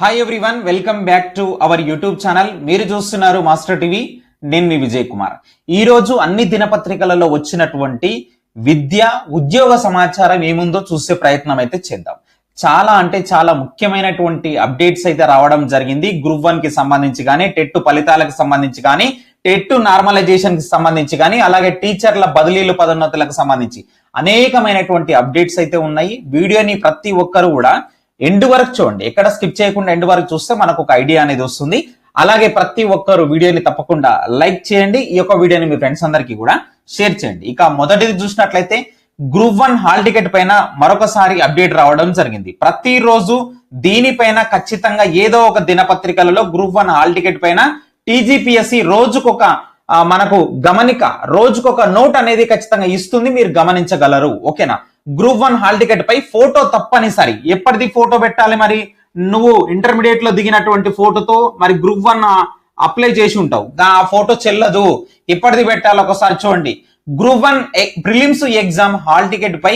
Hi everyone welcome back to our YouTube channel మీరు చూస్తున్నారు master TV నేను మీ విజయ్ కుమార్. ఈ రోజు అన్ని దినపత్రికలలో వచ్చినటువంటి విద్య ఉద్యోగ సమాచారం ఏముందో చూసే ప్రయత్నం అయితే చేద్దాం. చాలా అంటే చాలా ముఖ్యమైనటువంటి అప్డేట్స్ అయితే రావడం జరిగింది. గ్రూప్ వన్కి సంబంధించి కానీ టెట్ ఫలితాలకు సంబంధించి కానీ టెట్ నార్మలైజేషన్కి సంబంధించి కానీ అలాగే టీచర్ల బదిలీలు పదోన్నతులకు సంబంధించి అనేకమైనటువంటి అప్డేట్స్ అయితే ఉన్నాయి. వీడియోని ప్రతి ఒక్కరు కూడా ఎండ్ వరకు చూడండి. ఎక్కడ స్కిప్ చేయకుండా ఎండ్ వరకు చూస్తే మనకు ఒక ఐడియా అనేది వస్తుంది. అలాగే ప్రతి ఒక్కరు వీడియోని తప్పకుండా లైక్ చేయండి. ఈ యొక్క వీడియోని మీ ఫ్రెండ్స్ అందరికీ కూడా షేర్ చేయండి. ఇక మొదటిది చూసినట్లయితే గ్రూప్ వన్ హాల్ టికెట్ పైన మరొకసారి అప్డేట్ రావడం జరిగింది. ప్రతిరోజు దీనిపైన ఖచ్చితంగా ఏదో ఒక దినపత్రికలలో గ్రూప్ వన్ హాల్ టికెట్ పైన టీజీపీఎస్సి రోజుకొక మనకు గమనిక రోజుకొక నోట్ అనేది ఖచ్చితంగా ఇస్తుంది. మీరు గమనించగలరు. ఓకేనా? గ్రూప్ వన్ హాల్ టికెట్ పై ఫోటో తప్పనిసరి. ఎప్పటిది ఫోటో పెట్టాలి మరి? నువ్వు ఇంటర్మీడియట్లో దిగినటువంటి ఫోటోతో మరి గ్రూప్ వన్ అప్లై చేసి ఉంటావు. ఆ ఫోటో చెల్లదు. ఎప్పటిది పెట్టాలి ఒకసారి చూడండి. Group one prelims exam hall ticket పై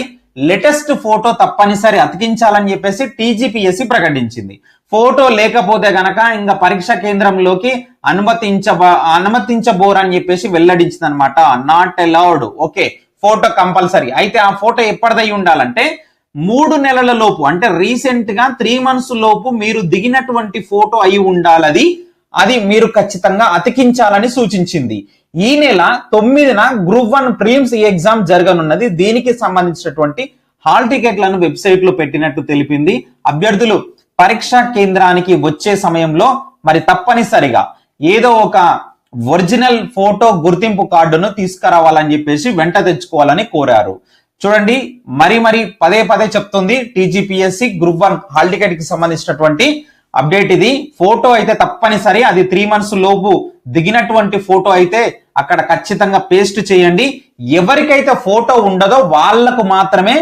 లేటెస్ట్ ఫోటో తప్పనిసరి అతికించాలని చెప్పేసి టీజీపీఎస్సి ప్రకటించింది. ఫోటో లేకపోతే గనక ఇంకా పరీక్ష కేంద్రంలోకి అనుమతించబ అనుమతించబోరని చెప్పేసి వెల్లడించింది అనమాట not allowed okay photo compulsory. అయితే ఆ ఫోటో ఎప్పటిదై ఉండాలంటే మూడు నెలల లోపు అంటే రీసెంట్గా త్రీ మంత్స్ లోపు మీరు దిగినటువంటి ఫోటో అయి ఉండాలది అది మీరు ఖచ్చితంగా అతికించాలని సూచించింది. ఈ నెల తొమ్మిదిన గ్రూప్ వన్ ప్రిలిమ్స్ ఎగ్జామ్ జరగనున్నది. దీనికి సంబంధించినటువంటి హాల్ టికెట్లను వెబ్సైట్లో పెట్టినట్టు తెలిపింది. అభ్యర్థులు పరీక్షా కేంద్రానికి వచ్చే సమయంలో మరి తప్పనిసరిగా ఏదో ఒక ఒరిజినల్ ఫోటో గుర్తింపు కార్డును తీసుకురావాలని చెప్పేసి వెంట తెచ్చుకోవాలని కోరారు. చూడండి మరి మరి పదే పదే చెప్తుంది టీజీపీఎస్సి గ్రూప్ వన్ హాల్ టికెట్కి సంబంధించినటువంటి అప్డేట్ ఇది. ఫోటో అయితే తప్పనిసరి అది త్రీ మంత్స్ లోపు దిగినటువంటి ఫోటో అయితే అక్కడ ఖచ్చితంగా పేస్ట్ చేయండి. ఎవరికైతే ఫోటో ఉండదో వాళ్ళకు మాత్రమే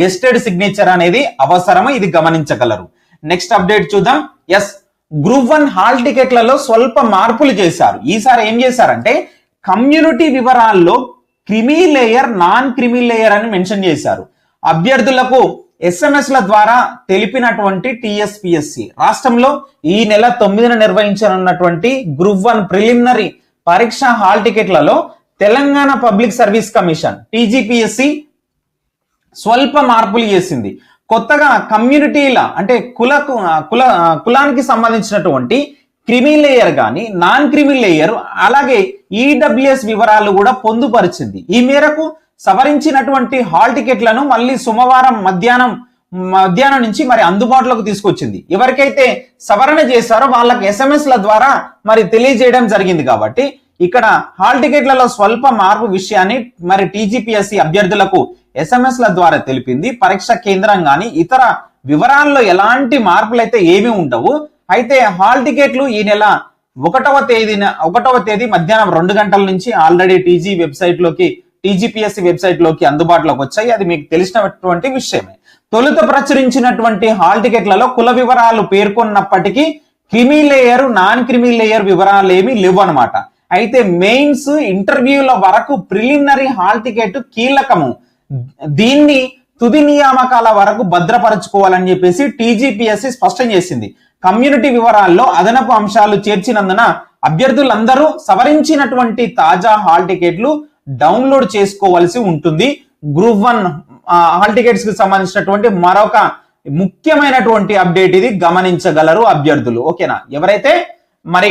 గెస్టెడ్ సిగ్నేచర్ అనేది అవసరమో ఇది గమనించగలరు. నెక్స్ట్ అప్డేట్ చూద్దాం. ఎస్ గ్రూప్ వన్ హాల్ టికెట్లలో స్వల్ప మార్పులు చేశారు. ఈసారి ఏం చేశారంటే community వివరాల్లో creamy layer non creamy layer అని మెన్షన్ చేశారు. అభ్యర్థులకు ఎస్ఎంఎస్ ల ద్వారా తెలిపినటువంటి టిఎస్పిఎస్సి రాష్ట్రంలో ఈ నెల తొమ్మిదిన నిర్వహించనున్నటువంటి గ్రూప్ వన్ ప్రిలిమినరీ పరీక్ష hall టికెట్లలో Telangana public service commission TGPSC స్వల్ప మార్పులు చేసింది. కొత్తగా కమ్యూనిటీల అంటే కులకు కుల కులానికి సంబంధించినటువంటి క్రిమి లేయర్ కానీ నాన్ క్రిమి లేయర్ అలాగే ఈడబ్ల్యూఎస్ వివరాలు కూడా పొందుపరిచింది. ఈ మేరకు సవరించినటువంటి హాల్ టికెట్లను మళ్ళీ సోమవారం మధ్యాహ్నం మధ్యాహ్నం నుంచి మరి అందుబాటులోకి తీసుకొచ్చింది. ఎవరికైతే సవరణ చేశారో వాళ్ళకి ఎస్ఎంఎస్ ల ద్వారా మరి తెలియజేయడం జరిగింది కాబట్టి ఇక్కడ హాల్ టికెట్లలో స్వల్ప మార్పు విషయాన్ని మరి టీజీపీఎస్సీ అభ్యర్థులకు ఎస్ఎంఎస్ ల ద్వారా తెలిపింది. పరీక్ష కేంద్రం గాని ఇతర వివరాల్లో ఎలాంటి మార్పులు అయితే ఏమీ ఉండవు. అయితే హాల్ టికెట్లు ఈ నెల ఒకటవ తేదీన ఒకటవ తేదీ మధ్యాహ్నం రెండు గంటల నుంచి ఆల్రెడీ టీజీ వెబ్సైట్లోకి టీజీపీఎస్సి వెబ్సైట్లోకి అందుబాటులోకి వచ్చాయి. అది మీకు తెలిసినటువంటి విషయమే. తొలుత ప్రచురించినటువంటి హాల్ టికెట్లలో కుల వివరాలు పేర్కొన్నప్పటికీ క్రిమి లేయర్ నాన్ క్రిమి లేయర్ వివరాలు ఏమీ లేవు అనమాట అయితే మెయిన్స్ ఇంటర్వ్యూల వరకు ప్రిలిమినరీ హాల్ టికెట్ కీలకము. దీన్ని తుది నియామకాల వరకు భద్రపరచుకోవాలని చెప్పేసి టీజీపీఎస్సి స్పష్టం చేసింది. కమ్యూనిటీ వివరాల్లో అదనపు అంశాలు చేర్చినందున అభ్యర్థులందరూ సవరించినటువంటి తాజా హాల్ టికెట్లు డౌన్లోడ్ చేసుకోవాల్సి ఉంటుంది. గ్రూప్ వన్ హాల్ టికెట్స్కి సంబంధించినటువంటి మరొక ముఖ్యమైనటువంటి అప్డేట్ ఇది. గమనించగలరు అభ్యర్థులు. ఓకేనా? ఎవరైతే మరి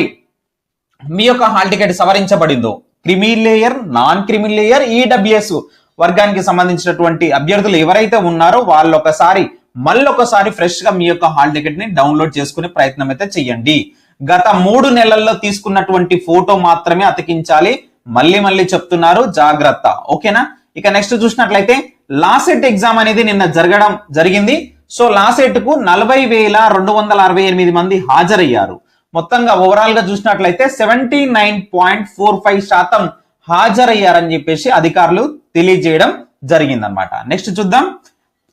మీ యొక్క hall ticket సవరించబడిందో. Creamy layer non creamy layer EWS వర్గానికి సంబంధించినటువంటి అభ్యర్థులు ఎవరైతే ఉన్నారో వాళ్ళు ఒకసారి మళ్ళొకసారి ఫ్రెష్గా మీ యొక్క హాల్ టికెట్ని డౌన్లోడ్ చేసుకునే ప్రయత్నం అయితే చెయ్యండి. గత మూడు నెలల్లో తీసుకున్నటువంటి ఫోటో మాత్రమే అతికించాలి. మళ్ళీ మళ్ళీ చెప్తున్నారు జాగ్రత్త. ఓకేనా? ఇక నెక్స్ట్ చూసినట్లయితే లాసెట్ ఎగ్జామ్ అనేది నిన్న జరగడం జరిగింది. సో లాసెట్కు నలభై వేల రెండు వందల అరవై ఎనిమిది మంది హాజరయ్యారు. మొత్తంగా ఓవరాల్గా చూసినట్లయితే seventy nine point four five శాతం హాజరయ్యారని చెప్పేసి అధికారులు తెలియజేయడం జరిగిందనమాట నెక్స్ట్ చూద్దాం.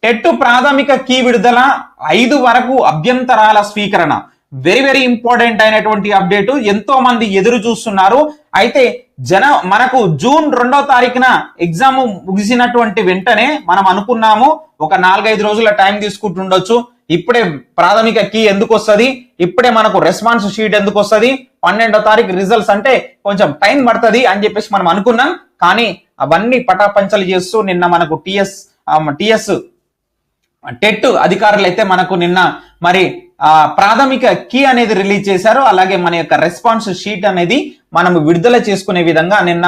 టెట్ ప్రాథమిక కీ విడుదల ఐదు వరకు అభ్యంతరాల స్వీకరణ. వెరీ వెరీ ఇంపార్టెంట్ అయినటువంటి అప్డేట్. ఎంతో మంది ఎదురు చూస్తున్నారు. అయితే జన మనకు జూన్ రెండో తారీఖున ఎగ్జామ్ ముగిసినటువంటి వెంటనే మనం అనుకున్నాము ఒక నాలుగైదు రోజుల టైం తీసుకుంటుండొచ్చు. ఇప్పుడే ప్రాథమిక కీ ఎందుకు వస్తుంది ఇప్పుడే మనకు రెస్పాన్స్ షీట్ ఎందుకు వస్తుంది పన్నెండో తారీఖు రిజల్ట్స్ అంటే కొంచెం టైం పడుతుంది అని చెప్పేసి మనం అనుకున్నాం. కానీ అవన్నీ పటాపంచలు చేస్తూ నిన్న మనకు టిఎస్ టిఎస్ టెట్ అధికారులు అయితే మనకు నిన్న మరి ఆ ప్రాథమిక కీ అనేది రిలీజ్ చేశారు. అలాగే మన యొక్క రెస్పాన్స్ షీట్ అనేది మనం విడుదల చేసుకునే విధంగా నిన్న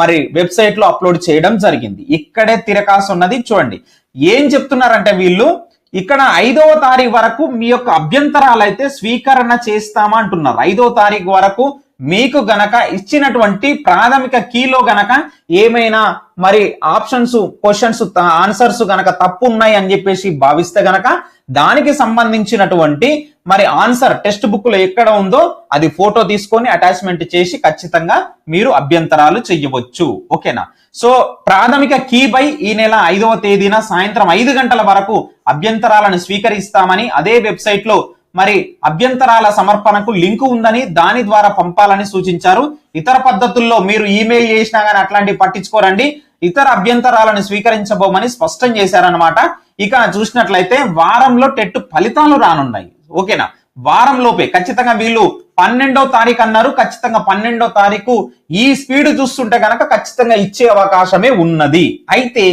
మరి వెబ్సైట్లో అప్లోడ్ చేయడం జరిగింది. ఇక్కడే తిరకాసు ఉన్నది. చూడండి. ఏం చెప్తున్నారంటే వీళ్ళు? ఇక్కడ ఐదవ తారీఖు వరకు మీ యొక్క అభ్యంతరాలు అయితే స్వీకరణ చేస్తామంటున్నారు. ఐదో ఐదవ తారీఖు వరకు మీకు గనక ఇచ్చినటువంటి ప్రాథమిక కీలో గనక ఏమైనా మరి ఆప్షన్స్ క్వశ్చన్స్ ఆన్సర్స్ గనక తప్పు ఉన్నాయి అని చెప్పేసి భావిస్తే గనక దానికి సంబంధించినటువంటి మరి ఆన్సర్ టెక్స్ట్ బుక్లో ఎక్కడ ఉందో అది ఫోటో తీసుకొని అటాచ్మెంట్ చేసి ఖచ్చితంగా మీరు అభ్యంతరాలు చెయ్యవచ్చు. ఓకేనా? సో ప్రాథమిక కీ బై ఈ నెల ఐదవ తేదీన సాయంత్రం ఐదు గంటల వరకు అభ్యంతరాలను స్వీకరిస్తామని అదే వెబ్సైట్లో మరి అభ్యంతరాల సమర్పణకు లింకు ఉందని దాని ద్వారా పంపాలని సూచించారు. ఇతర పద్ధతుల్లో మీరు ఈమెయిల్ చేసినా కానీ అట్లాంటివి పట్టించుకోరండి. ఇతర అభ్యంతరాలను స్వీకరించబోమని స్పష్టం చేశారనమాట ఇక చూసినట్లయితే వారంలో టెట్ ఫలితాలు రానున్నాయి. ఓకేనా? వారం లోపే. ఖచ్చితంగా వీళ్ళు పన్నెండో తారీఖు అన్నారు. ఖచ్చితంగా పన్నెండో తారీఖు ఈ స్పీడ్ చూస్తుంటే కనుక ఖచ్చితంగా ఇచ్చే అవకాశమే ఉన్నది. అయితే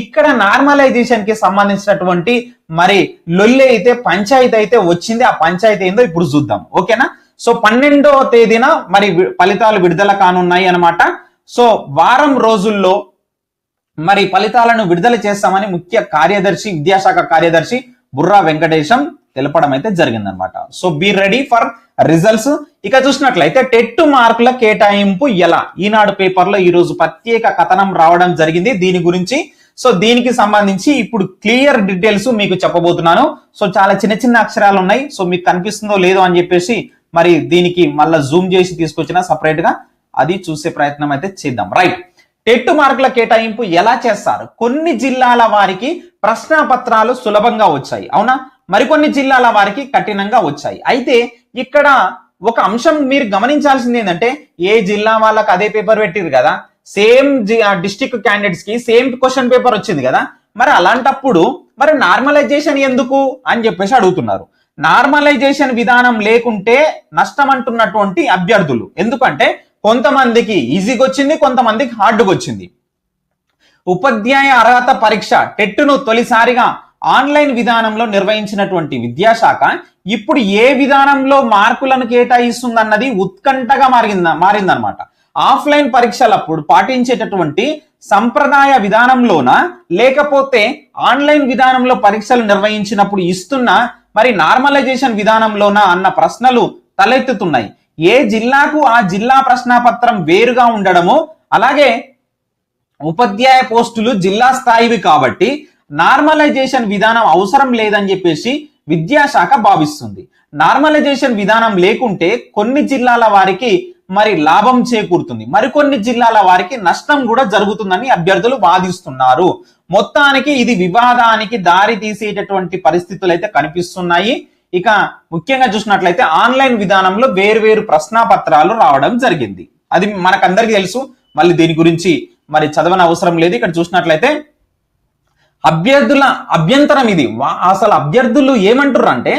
ఇక్కడ నార్మలైజేషన్కి సంబంధించినటువంటి మరి లొల్లి అయితే పంచాయతీ అయితే వచ్చింది. ఆ పంచాయతీ ఏందో ఇప్పుడు చూద్దాం. ఓకేనా? సో పన్నెండో తేదీన మరి ఫలితాలు విడుదల కానున్నాయి అన్నమాట. సో వారం రోజుల్లో మరి ఫలితాలను విడుదల చేస్తామని ముఖ్య కార్యదర్శి విద్యాశాఖ కార్యదర్శి బుర్రా వెంకటేశం తెలపడం అయితే జరిగిందనమాట so be ready for results ఇక చూసినట్లయితే టెట్ మార్కుల కేటాయింపు ఎలా? ఈనాడు పేపర్లో ప్రత్యేక కథనం రావడం జరిగింది. దీని గురించి సో దీనికి సంబంధించి ఇప్పుడు క్లియర్ డీటెయిల్స్ మీకు చెప్పబోతున్నాను. సో చాలా చిన్న చిన్న అక్షరాలు ఉన్నాయి. సో మీకు కనిపిస్తుందో లేదో అని చెప్పేసి మరి దీనికి మళ్ళీ జూమ్ చేసి తీసుకొచ్చిన సపరేట్గా అది చూసే ప్రయత్నం అయితే చేద్దాం. రైట్ టెట్ మార్కుల కేటాయింపు ఎలా చేస్తారు? కొన్ని జిల్లాల వారికి ప్రశ్న పత్రాలు సులభంగా వచ్చాయి. అవునా? మరికొన్ని జిల్లాల వారికి కఠినంగా వచ్చాయి. అయితే ఇక్కడ ఒక అంశం మీరు గమనించాల్సింది ఏంటంటే ఏ జిల్లా వాళ్ళకి అదే పేపర్ పెట్టిరు కదా? సేమ్ డిస్టిక్ క్యాండిడేట్స్కి సేమ్ క్వశ్చన్ పేపర్ వచ్చింది కదా? మరి అలాంటప్పుడు మరి నార్మలైజేషన్ ఎందుకు అని చెప్పేసి అడుగుతున్నారు. నార్మలైజేషన్ విధానం లేకుంటే నష్టం అంటున్నటువంటి అభ్యర్థులు. ఎందుకంటే కొంతమందికి ఈజీగా వచ్చింది కొంతమందికి హార్డ్గా వచ్చింది. ఉపాధ్యాయ అర్హత పరీక్ష టెట్టును తొలిసారిగా ఆన్లైన్ విధానంలో నిర్వహించినటువంటి విద్యాశాఖ ఇప్పుడు ఏ విధానంలో మార్కులను కేటాయిస్తుందన్నది ఉత్కంఠగా మారింద మారిందనమాట ఆఫ్లైన్ పరీక్షలప్పుడు పాటించేటటువంటి సంప్రదాయ విధానంలోన లేకపోతే ఆన్లైన్ విధానంలో పరీక్షలు నిర్వహించినప్పుడు ఇస్తున్న మరి నార్మలైజేషన్ విధానంలోన అన్న ప్రశ్నలు తలెత్తుతున్నాయి. ఏ జిల్లాకు ఆ జిల్లా ప్రశ్నాపత్రం వేరుగా ఉండడము అలాగే ఉపాధ్యాయ పోస్టులు జిల్లా స్థాయివి కాబట్టి నార్మలైజేషన్ విధానం అవసరం లేదని చెప్పేసి విద్యాశాఖ భావిస్తుంది. నార్మలైజేషన్ విధానం లేకుంటే కొన్ని జిల్లాల వారికి మరి లాభం చేకూరుతుంది. మరికొన్ని జిల్లాల వారికి నష్టం కూడా జరుగుతుందని అభ్యర్థులు వాదిస్తున్నారు. మొత్తానికి ఇది వివాదానికి దారి తీసేటటువంటి పరిస్థితులు అయితే కనిపిస్తున్నాయి. ఇక ముఖ్యంగా చూసినట్లయితే ఆన్లైన్ విధానంలో వేరు వేరు ప్రశ్నాపత్రాలు రావడం జరిగింది. అది మనకందరికీ తెలుసు. మళ్ళీ దీని గురించి మరి చదవని అవసరం లేదు. ఇక్కడ చూసినట్లయితే అభ్యర్థుల అభ్యంతరం ఇది. అసలు అభ్యర్థులు ఏమంటారు అంటే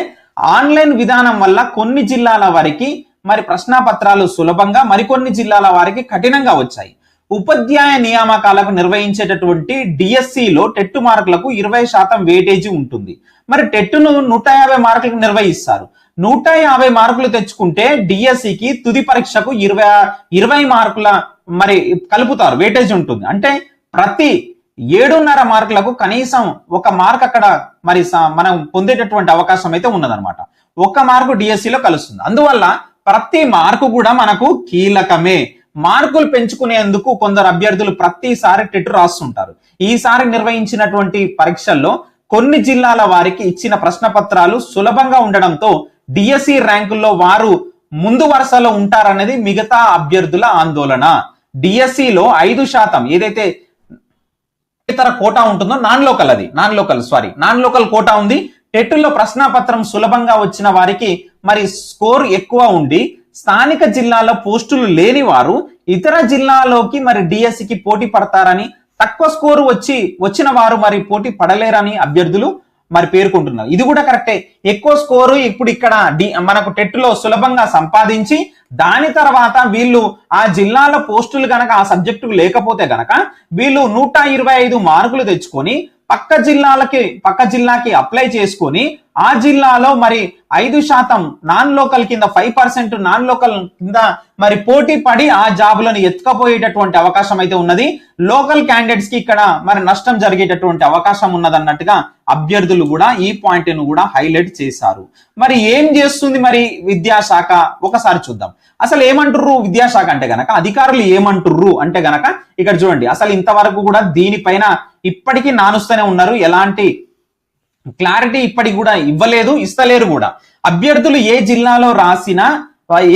ఆన్లైన్ విధానం వల్ల కొన్ని జిల్లాల వారికి మరి ప్రశ్నాపత్రాలు సులభంగా మరికొన్ని జిల్లాల వారికి కఠినంగా వచ్చాయి. ఉపాధ్యాయ నియామకాలకు నిర్వహించేటటువంటి డిఎస్సిలో టెట్టు మార్కులకు ఇరవై శాతం వేటేజీ ఉంటుంది. మరి టెట్టును నూట యాభై మార్కులకు నిర్వహిస్తారు. నూట యాభై మార్కులు తెచ్చుకుంటే డిఎస్సికి తుది పరీక్షకు ఇరవై ఇరవై మార్కుల మరి కలుపుతారు వేటేజ్ ఉంటుంది. అంటే ప్రతి ఏడున్నర మార్కులకు కనీసం ఒక మార్క్ అక్కడ మరి స- మనం పొందేటటువంటి అవకాశం అయితే ఉన్నదన్నమాట. ఒక్క మార్కు డిఎస్సిలో కలుస్తుంది. అందువల్ల ప్రతి మార్కు కూడా మనకు కీలకమే. మార్కులు పెంచుకునేందుకు కొందరు అభ్యర్థులు ప్రతిసారి టెట్ రాస్తుంటారు. ఈసారి నిర్వహించినటువంటి పరీక్షల్లో కొన్ని జిల్లాల వారికి ఇచ్చిన ప్రశ్న పత్రాలు సులభంగా ఉండడంతో డిఎస్సి ర్యాంకుల్లో వారు ముందు వరుసలో ఉంటారనేది మిగతా అభ్యర్థుల ఆందోళన. డిఎస్సిలో లో ఐదు శాతం ఏదైతే ఇతర కోటా ఉంటుందో నాన్ లోకల్ అది non local sorry non local quota ఉంది. టెట్టుల్లో ప్రశ్నాపత్రం సులభంగా వచ్చిన వారికి మరి స్కోర్ ఎక్కువ ఉండి స్థానిక జిల్లాలో పోస్టులు లేని వారు ఇతర జిల్లాలోకి మరి డిఎస్సికి కి పోటీ పడతారని తక్కువ స్కోరు వచ్చి వచ్చిన వారు మరి పోటీ పడలేరని అభ్యర్థులు మరి పేర్కొంటున్నారు. ఇది కూడా కరెక్టే. ఎక్కువ స్కోరు ఇప్పుడు ఇక్కడ డి మనకు టెట్లో సులభంగా సంపాదించి దాని తర్వాత వీళ్ళు ఆ జిల్లాల పోస్టులు గనక ఆ సబ్జెక్టు లేకపోతే గనక వీళ్ళు నూట ఇరవై ఐదు మార్కులు తెచ్చుకొని పక్క జిల్లాలకి పక్క జిల్లాకి అప్లై చేసుకొని ఆ జిల్లాలో మరి ఐదు శాతం నాన్ లోకల్ కింద ఫైవ్ పర్సెంట్ నాన్ లోకల్ కింద మరి పోటీ పడి ఆ జాబులను ఎత్తుకపోయేటటువంటి అవకాశం అయితే ఉన్నది. లోకల్ క్యాండిడేట్స్కి ఇక్కడ మరి నష్టం జరిగేటటువంటి అవకాశం ఉన్నదన్నట్టుగా అభ్యర్థులు కూడా ఈ పాయింట్ను కూడా హైలైట్ చేశారు. మరి ఏం చేస్తుంది మరి విద్యాశాఖ? ఒకసారి చూద్దాం. అసలు ఏమంటుర్రు విద్యాశాఖ అంటే గనక అధికారులు ఏమంటుర్రు అంటే గనక ఇక్కడ చూడండి అసలు ఇంతవరకు కూడా దీనిపైన ఇప్పటికీ నానుస్తూనే ఉన్నారు. ఎలాంటి క్లారిటీ ఇప్పటికి కూడా ఇవ్వలేదు ఇస్తలేరు కూడా. అభ్యర్థులు ఏ జిల్లాలో రాసినా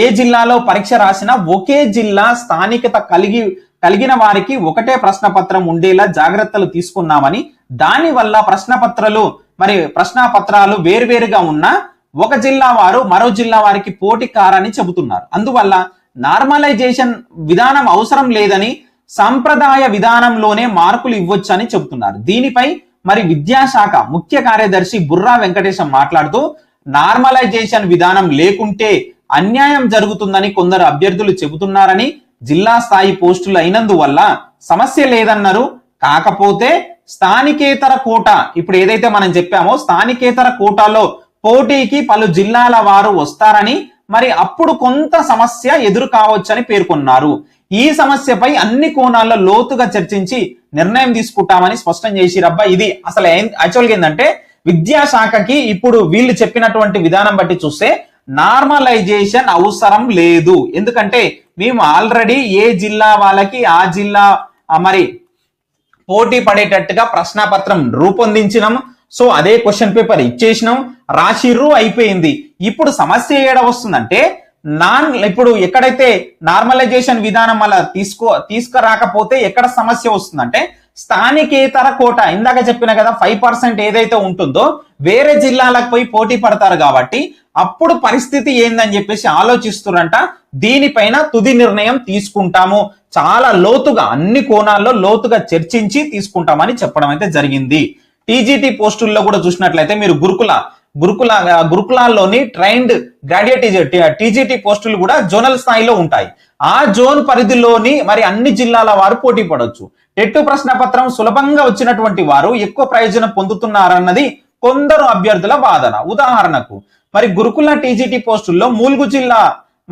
ఏ జిల్లాలో పరీక్ష రాసినా ఒకే జిల్లా స్థానికత కలిగి కలిగిన వారికి ఒకటే ప్రశ్న పత్రం ఉండేలా జాగ్రత్తలు తీసుకున్నామని దాని వల్ల ప్రశ్న పత్రాలు మరి ప్రశ్న పత్రాలు వేరువేరుగా ఉన్నా ఒక జిల్లా వారు మరో జిల్లా వారికి పోటీ కారని చెబుతున్నారు. అందువల్ల నార్మలైజేషన్ విధానం అవసరం లేదని సంప్రదాయ విధానంలోనే మార్కులు ఇవ్వొచ్చని చెబుతున్నారు. దీనిపై మరి విద్యాశాఖ ముఖ్య కార్యదర్శి బుర్రా వెంకటేశం మాట్లాడుతూ నార్మలైజేషన్ విధానం లేకుంటే అన్యాయం జరుగుతుందని కొందరు అభ్యర్థులు చెబుతున్నారని జిల్లా స్థాయి పోస్టులు అయినందువల్ల సమస్య లేదన్నారు. కాకపోతే స్థానికేతర కోట ఇప్పుడు ఏదైతే మనం చెప్పామో స్థానికేతర కోటాలో పోటీకి పలు జిల్లాల వారు వస్తారని మరి అప్పుడు కొంత సమస్య ఎదురు కావచ్చని పేర్కొన్నారు. ఈ సమస్యపై అన్ని కోణాల్లో లోతుగా చర్చించి నిర్ణయం తీసుకుంటామని స్పష్టం చేసిరబ్బా ఇది అసలు యాక్చువల్గా ఏంటంటే విద్యాశాఖకి ఇప్పుడు వీళ్ళు చెప్పినటువంటి విధానం బట్టి చూస్తే నార్మలైజేషన్ అవసరం లేదు. ఎందుకంటే మేము ఆల్రెడీ ఏ జిల్లా వాళ్ళకి ఆ జిల్లా మరి పోటీ పడేటట్టుగా ప్రశ్నపత్రం రూపొందించినాము సో అదే క్వశ్చన్ పేపర్ ఇచ్చేసినాం రాసిర్రు అయిపోయింది. ఇప్పుడు సమస్య ఏడ వస్తుందంటే నాన్ ఇప్పుడు ఎక్కడైతే నార్మలైజేషన్ విధానం అలా తీసుకో తీసుకురాకపోతే ఎక్కడ సమస్య వస్తుందంటే స్థానికేతర కోట ఇందాక చెప్పిన కదా ఫైవ్ పర్సెంట్ ఏదైతే ఉంటుందో వేరే జిల్లాలకు పోయి పోటీ పడతారు కాబట్టి అప్పుడు పరిస్థితి ఏందని చెప్పేసి ఆలోచిస్తురంట దీనిపైన తుది నిర్ణయం తీసుకుంటాము. చాలా లోతుగా అన్ని కోణాల్లో లోతుగా చర్చించి తీసుకుంటామని చెప్పడం అయితే జరిగింది. టీజీటీ పోస్టుల్లో కూడా చూసినట్లయితే మీరు గురుకుల గురుకుల గురుకులాల్లోని ట్రైన్డ్ గ్రాడ్యుయేట్ టీజీటీ పోస్టులు కూడా జోనల్ స్థాయిలో ఉంటాయి. ఆ జోన్ పరిధిలోని మరి అన్ని జిల్లాల వారు పోటీ పడవచ్చు టెట్టు ప్రశ్న పత్రం సులభంగా వచ్చినటువంటి వారు ఎక్కువ ప్రయోజనం పొందుతున్నారన్నది కొందరు అభ్యర్థుల వాదన. ఉదాహరణకు మరి గురుకుల టీజీటీ పోస్టుల్లో మూలుగు జిల్లా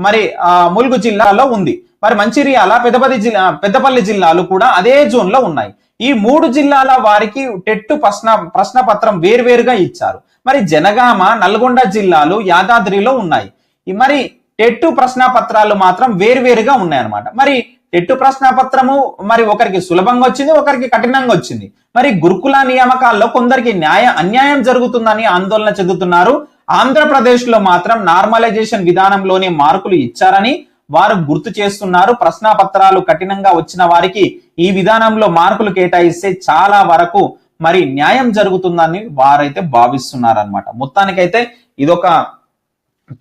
మరి ఆ ములుగు జిల్లాలో ఉంది. మరి మంచిర్యాల పెద్దపల్లి జిల్లా పెద్దపల్లి జిల్లాలు కూడా అదే జోన్లో ఉన్నాయి. ఈ మూడు జిల్లాల వారికి టెట్టు ప్రశ్న ప్రశ్న పత్రం వేర్వేరుగా ఇచ్చారు. మరి జనగామ నల్గొండ జిల్లాలు యాదాద్రిలో ఉన్నాయి. మరి టెట్టు ప్రశ్న పత్రాలు మాత్రం వేర్వేరుగా ఉన్నాయన్నమాట. మరి టెట్టు ప్రశ్న పత్రము మరి ఒకరికి సులభంగా వచ్చింది ఒకరికి కఠినంగా వచ్చింది. మరి గురుకుల నియామకాల్లో కొందరికి న్యాయ అన్యాయం జరుగుతుందని ఆందోళన చెందుతున్నారు. ఆంధ్రప్రదేశ్లో మాత్రం నార్మలైజేషన్ విధానంలోనే మార్కులు ఇచ్చారని వారు గుర్తు చేస్తున్నారు. ప్రశ్నాపత్రాలు కఠినంగా వచ్చిన వారికి ఈ విధానంలో మార్కులు కేటాయిస్తే చాలా వరకు మరి న్యాయం జరుగుతుందని వారైతే భావిస్తున్నారు అనమాట మొత్తానికైతే ఇదొక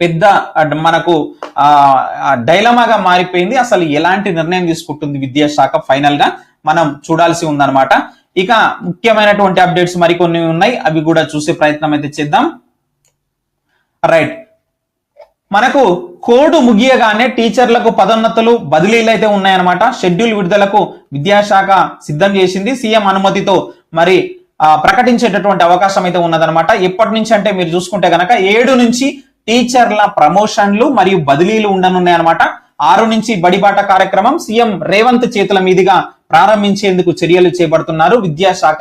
పెద్ద మనకు ఆ డైలమాగా మారిపోయింది. అసలు ఎలాంటి నిర్ణయం తీసుకుంటుంది విద్యాశాఖ ఫైనల్గా మనం చూడాల్సి ఉందన్నమాట. ఇక ముఖ్యమైనటువంటి అప్డేట్స్ మరికొన్ని ఉన్నాయి. అవి కూడా చూసే ప్రయత్నం అయితే చేద్దాం. రైట్. మనకు కోడ్ ముగియగానే టీచర్లకు పదోన్నతులు బదిలీలు అయితే ఉన్నాయన్నమాట. షెడ్యూల్ విడుదలకు విద్యాశాఖ సిద్ధం చేసింది సీఎం అనుమతితో మరి ప్రకటించేటటువంటి అవకాశం అయితే ఉన్నదన్నమాట. ఎప్పటి నుంచి అంటే మీరు చూసుకుంటే గనక ఏడు నుంచి టీచర్ల ప్రమోషన్లు మరియు బదిలీలు ఉండనున్నాయన్నమాట. ఆరు నుంచి బడిబాట కార్యక్రమం సీఎం రేవంత్ చేతుల మీదుగా ప్రారంభించేందుకు చర్యలు చేపడుతున్నారు. విద్యాశాఖ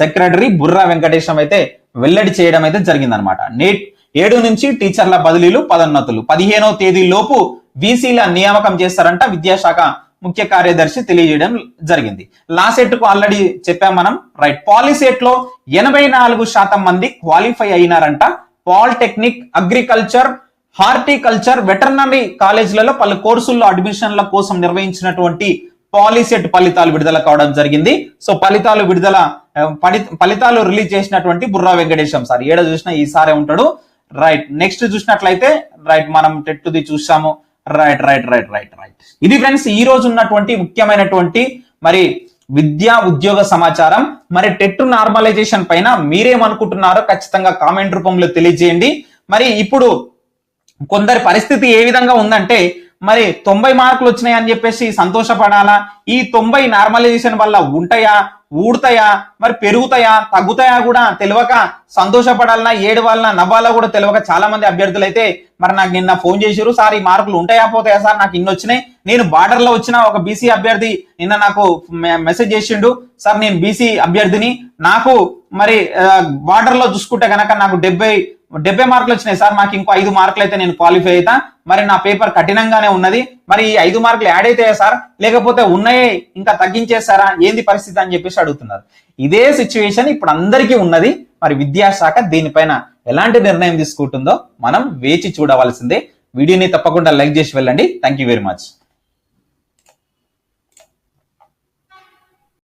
సెక్రటరీ బుర్రా వెంకటేశం అయితే వెల్లడి చేయడం అయితే జరిగిందనమాట నేట్ ఏడు నుంచి టీచర్ల బదిలీలు పదోన్నతులు. పదిహేనో తేదీ లోపు బీసీల నియామకం చేస్తారంట విద్యాశాఖ ముఖ్య కార్యదర్శి తెలియజేయడం జరిగింది. లాసెట్కు ఆల్రెడీ చెప్పాం మనం రైట్. పాలిసెట్లో ఎనభై నాలుగు శాతం మంది క్వాలిఫై అయినారంట. పాలిటెక్నిక్ అగ్రికల్చర్ హార్టికల్చర్ వెటర్నరీ కాలేజీలలో పలు కోర్సుల్లో అడ్మిషన్ల కోసం నిర్వహించినటువంటి పాలిసెట్ ఫలితాలు విడుదల కావడం జరిగింది. సో ఫలితాలు విడుదల ఫలితాలు రిలీజ్ చేసినటువంటి బుర్రా వెంకటేశం సార్. ఏడ చూసినా ఈసారే ఉంటాడు. రైట్ నెక్స్ట్ చూసినట్లయితే రైట్ మనం టెట్టుది చూసాము. Right right right right right ఇది ఫ్రెండ్స్ ఈ రోజు ఉన్నటువంటి ముఖ్యమైనటువంటి మరి విద్యా ఉద్యోగ సమాచారం. మరి టెట్ నార్మలైజేషన్ పైన మీరేమనుకుంటున్నారో ఖచ్చితంగా కామెంట్ రూపంలో తెలియజేయండి. మరి ఇప్పుడు కొందరి పరిస్థితి ఏ విధంగా ఉందంటే మరి తొంభై మార్కులు వచ్చినాయి అని చెప్పేసి సంతోషపడాలా? ఈ తొంభై నార్మలైజేషన్ వల్ల ఉంటాయా? ఊడతాయా? మరి పెరుగుతాయా? తగ్గుతాయా కూడా తెలియక సంతోషపడాలన్నా ఏడవాలన్నా నవ్వాలా కూడా తెలియక చాలా మంది అభ్యర్థులు అయితే మరి నాకు నిన్న ఫోన్ చేశారు సార్ ఈ మార్కులు ఉంటాయా పోతాయా సార్? నాకు ఇన్ని వచ్చినాయి. నేను బార్డర్లో వచ్చిన ఒక బీసీ అభ్యర్థి నిన్న నాకు మెసేజ్ చేసిండు. సార్ నేను బీసీ అభ్యర్థిని. నాకు మరి బార్డర్లో చూసుకుంటే కనుక నాకు డెబ్బై డెబ్బై మార్కులు వచ్చినాయి సార్ మాకు ఇంకో ఐదు మార్కులు అయితే నేను క్వాలిఫై అవుతా మరి నా పేపర్ కఠినంగానే ఉన్నది. మరి ఈ ఐదు మార్కులు యాడ్ అవుతాయా సార్? లేకపోతే ఉన్నాయే? ఇంకా తగ్గించేస్తారా? ఏంది పరిస్థితి అని చెప్పేసి అడుగుతున్నారు. ఇదే సిచ్యువేషన్ ఇప్పుడు అందరికీ ఉన్నది. మరి విద్యాశాఖ దీనిపైన ఎలాంటి నిర్ణయం తీసుకుంటుందో మనం వేచి చూడవలసిందే. వీడియోని తప్పకుండా లైక్ చేసి వెళ్ళండి. Thank you very much